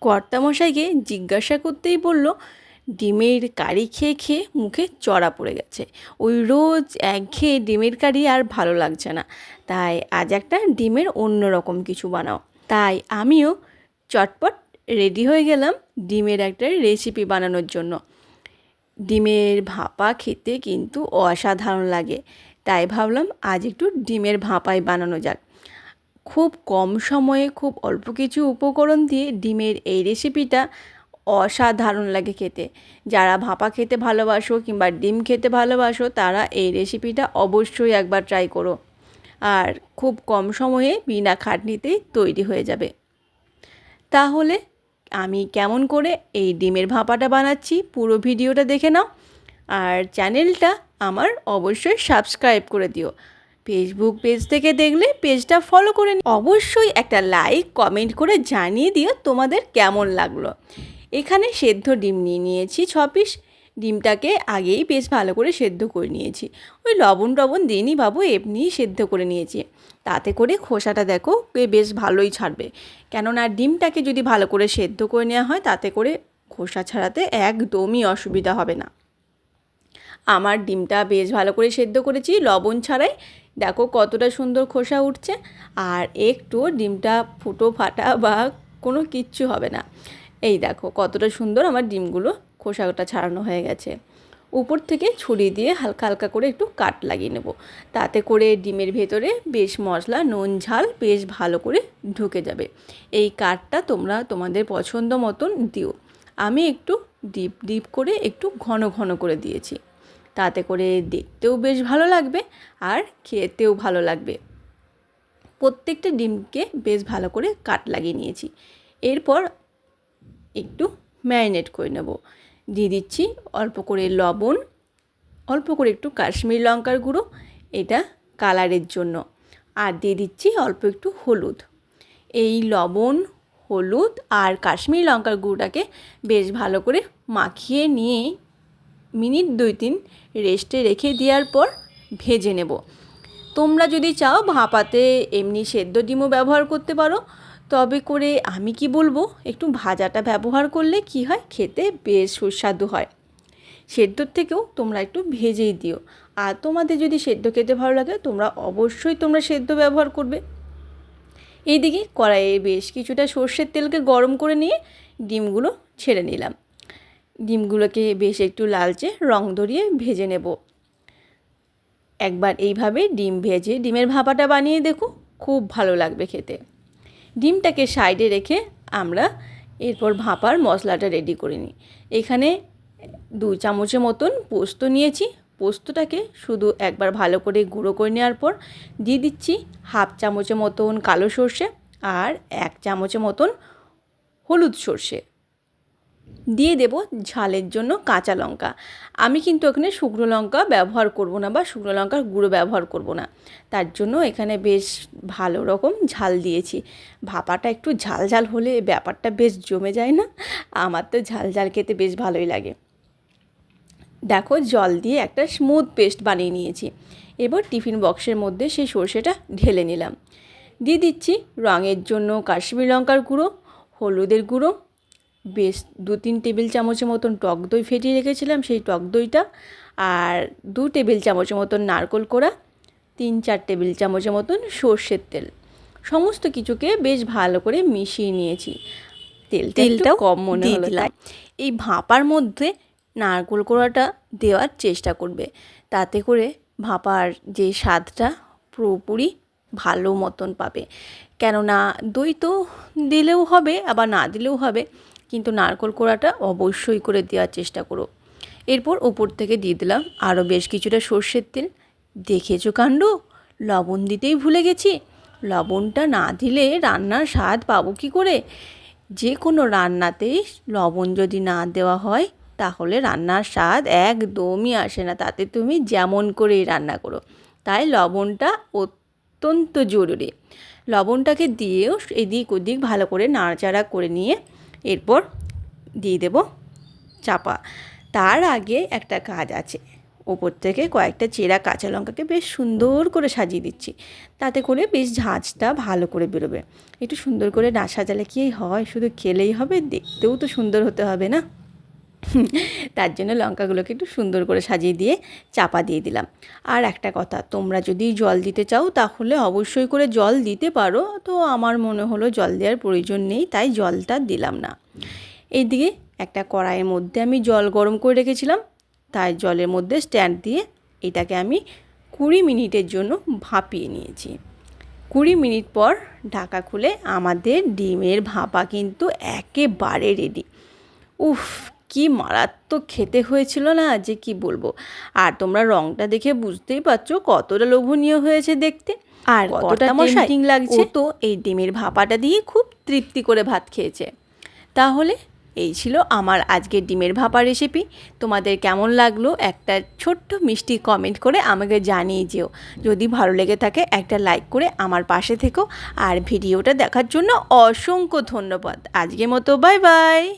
কর্তামশাইকে জিজ্ঞাসা করতেই বলল, ডিমের কারি খেয়ে খেয়ে মুখে চড়া পড়ে গেছে। ওই রোজ একঘেয়ে ডিমের কারি আর ভালো লাগছে না। তাই আজ একটা ডিমের অন্য রকম কিছু বানাও। তাই আমিও চটপট রেডি হয়ে গেলাম ডিমের একটা রেসিপি বানানোর জন্য। ডিমের ভাপা খেতে কিন্তু অসাধারণ লাগে। তাই ভাবলাম আজ একটু ডিমের ভাপাই বানানো যাক। খুব কম সময়ে খুব অল্প কিছু উপকরণ দিয়ে ডিমের এই রেসিপিটা অসাধারণ লাগে খেতে। যারা ভাপা খেতে ভালোবাসো কিংবা ডিম খেতে ভালোবাসো, তারা এই রেসিপিটা অবশ্যই একবার ট্রাই করো। আর খুব কম সময়ে বিনা খাটনিতেই তৈরি হয়ে যাবে। তাহলে আমি কেমন করে এই ডিমের ভাপাটা বানাচ্ছি পুরো ভিডিওটা দেখে নাও। আর চ্যানেলটা আমার অবশ্যই সাবস্ক্রাইব করে দিও। ফেসবুক পেজ থেকে দেখলে পেজটা ফলো করে। অবশ্যই একটা লাইক কমেন্ট করে জানিয়ে দিও তোমাদের কেমন লাগল। এখানে সেদ্ধ ডিম নিয়ে নিয়েছি ছ পিস। ডিমটাকে আগেই বেশ ভালো করে সেদ্ধ করে নিয়েছি। ওই লবণ টবণ দিইনি বাবু, এমনিই সেদ্ধ করে নিয়েছি। তাতে করে খোসাটা দেখো বেশ ভালোই ছাড়বে। কেননা ডিমটাকে যদি ভালো করে সেদ্ধ করে নেওয়া হয়, তাতে করে খোসা ছাড়াতে একদমই অসুবিধা হবে না। আমার ডিমটা বেশ ভালো করে সেদ্ধ করেছি, লবণ ছাড়াই। দেখো কতটা সুন্দর খোসা উঠছে, আর একটু ডিমটা ফুটো ফাটা বা কোনো কিচ্ছু হবে না। এই দেখো কতটা সুন্দর আমার ডিমগুলো খোসাটা ছাড়ানো হয়ে গেছে। উপর থেকে ছুরি দিয়ে হালকা হালকা করে একটু কাট লাগিয়ে নেব। তাতে করে ডিমের ভেতরে বেশ মশলা, নুন, ঝাল বেশ ভালো করে ঢুকে যাবে। এই কাটটা তোমরা তোমাদের পছন্দ মতন দিও। আমি একটু ডিপ ডিপ করে একটু ঘন ঘন করে দিয়েছি। তাতে করে দেখতেও বেশ ভালো লাগবে আর খেতেও ভালো লাগবে। প্রত্যেকটা ডিমকে বেশ ভালো করে কাট লাগিয়ে নিয়েছি। এরপর একটু ম্যারিনেট করে নেব। দিয়ে দিচ্ছি অল্প করে লবণ, অল্প করে একটু কাশ্মীর লঙ্কার গুঁড়ো, এটা কালারের জন্য। আর দিয়ে দিচ্ছি অল্প একটু হলুদ। এই লবণ, হলুদ আর কাশ্মীর লঙ্কার গুঁড়োটাকে বেশ ভালো করে মাখিয়ে নিয়ে মিনিট দুই তিন রেস্টে রেখে দেওয়ার পর ভেজে নেব। তোমরা যদি চাও ভাপাতে এমনি সেদ্ধ ডিমও ব্যবহার করতে পারো। তবে করে আমি কি বলব, একটু ভাজাটা ব্যবহার করলে কি হয়, খেতে বেশ সুস্বাদু হয়। সেদ্ধর থেকেও তোমরা একটু ভেজেই দিও। আর তোমাদের যদি সেদ্ধ খেতে ভালো লাগে, তোমরা অবশ্যই তোমরা সেদ্ধ ব্যবহার করবে। এইদিকে কড়াইয়ে বেশ কিছুটা সর্ষের তেলকে গরম করে নিয়ে ডিমগুলো ছেড়ে নিলাম। ডিমগুলোকে বেশ একটু লালচে রং ধরিয়ে ভেজে নেব। একবার এইভাবে ডিম ভেজে ডিমের ভাপাটা বানিয়ে দেখো, খুব ভালো লাগবে খেতে। ডিমটাকে সাইডে রেখে আমরা এরপর ভাপার মশলাটা রেডি করে নিই। এখানে দু চামচের মতন পোস্ত নিয়েছি। পোস্তটাকে শুধু একবার ভালো করে গুঁড়ো করে নেওয়ার পর দিয়ে দিচ্ছি হাফ চামচের মতন কালো সর্ষে আর এক চামচের মতন হলুদ সর্ষে। দিয়ে দেব ঝালের জন্য কাঁচা লঙ্কা। আমি কিন্তু এখানে শুকনো লঙ্কা ব্যবহার করব না বা শুকনো লঙ্কার গুঁড়ো ব্যবহার করব না। তার জন্য এখানে বেশ ভালো রকম ঝাল দিয়েছি। ভাপাটা একটু ঝাল ঝাল হলে ব্যাপারটা বেশ জমে যায় না। আমার তো ঝাল ঝাল খেতে বেশ ভালোই লাগে। দেখো জল দিয়ে একটা স্মুথ পেস্ট বানিয়ে নিয়েছি। এবার টিফিন বক্সের মধ্যে সেই সর্ষেটা ঢেলে নিলাম। দিয়ে দিচ্ছি রঙের জন্য কাশ্মীর লঙ্কার গুঁড়ো, হলুদের গুঁড়ো বেশ দু তিন টেবিল চামচের মতন টক দই ফেটিয়ে রেখেছিলাম সেই টক দইটা আর দু টেবিল চামচের মতন নারকোল কোড়া তিন চার টেবিল চামচের মতন সর্ষের তেল। সমস্ত কিছুকে বেশ ভালো করে মিশিয়ে নিয়েছি। তেলটা একটু কম মনে হলো এই ভাপার মধ্যে নারকোল কোড়াটা দেওয়ার চেষ্টা করবে। তাতে করে ভাপার যে স্বাদটা পুরোপুরি ভালো মতন পাবে। কেননা দই তো দিলেও হবে আবার না দিলেও হবে। কিন্তু নারকোল কোড়াটা অবশ্যই করে দেওয়ার চেষ্টা করো। এরপর ওপর থেকে দিয়ে দিলাম আরও বেশ কিছুটা সর্ষের তেল। দেখেছ কাণ্ড? লবণ দিতেই ভুলে গেছি। লবণটা না দিলে রান্নার স্বাদ পাবো কী করে? যে কোনো রান্নাতেই লবণ যদি না দেওয়া হয়, তাহলে রান্নার স্বাদ একদমই আসে না। তাতে তুমি যেমন করেই রান্না করো। তাই লবণটা অত্যন্ত জরুরি। লবণটাকে দিয়েও এদিক ওদিক ভালো করে নাড়াচাড়া করে নিয়ে এরপর দিয়ে দেব চাপা। তার আগে একটা কাজ আছে। ওপর থেকে কয়েকটা চেরা কাঁচা লঙ্কাকে বেশ সুন্দর করে সাজিয়ে দিচ্ছি। তাতে করে বেশ ঝাঁঝটা ভালো করে বেরোবে। একটু সুন্দর করে না সাজালে কি হয়? শুধু খেলেই হবে? দেখতেও তো সুন্দর হতে হবে না? তার জন্য লঙ্কাগুলোকে একটু সুন্দর করে সাজিয়ে দিয়ে চাপা দিয়ে দিলাম। আর একটা কথা, তোমরা যদি জল দিতে চাও তাহলে অবশ্যই করে জল দিতে পারো। তো আমার মনে হলো জল দেওয়ার প্রয়োজন নেই, তাই জলটা দিলাম না। এইদিকে একটা কড়াইয়ের মধ্যে আমি জল গরম করে রেখেছিলাম। তাই জলের মধ্যে স্ট্যান্ড দিয়ে এটাকে আমি কুড়ি মিনিটের জন্য ভাপিয়ে নিয়েছি। কুড়ি মিনিট পর ঢাকা খুলে আমাদের ডিমের ভাপা কিন্তু একেবারে রেডি উফ কি মারাত্মক খেতে হয়েছিল না যে কি বলব? আর তোমরা রংটা দেখে বুঝতেই পারছ কতটা লোভনীয় হয়েছে দেখতে। আর কতটা টেম্পটিং লাগছে? তো এই ডিমের ভাপাটা দিয়ে খুব তৃপ্তি করে ভাত খেয়েছে। তাহলে এই ছিল আমার আজকের ডিমের ভাপা রেসিপি তোমাদের কেমন লাগল একটা ছোট্ট মিষ্টি কমেন্ট করে আমাকে জানিয়ে যেও। যদি ভালো লেগে থাকে একটা লাইক করে আমার পাশে থেকো। আর ভিডিওটা দেখার জন্য অসংখ্য ধন্যবাদ। আজকের মতো বাই বাই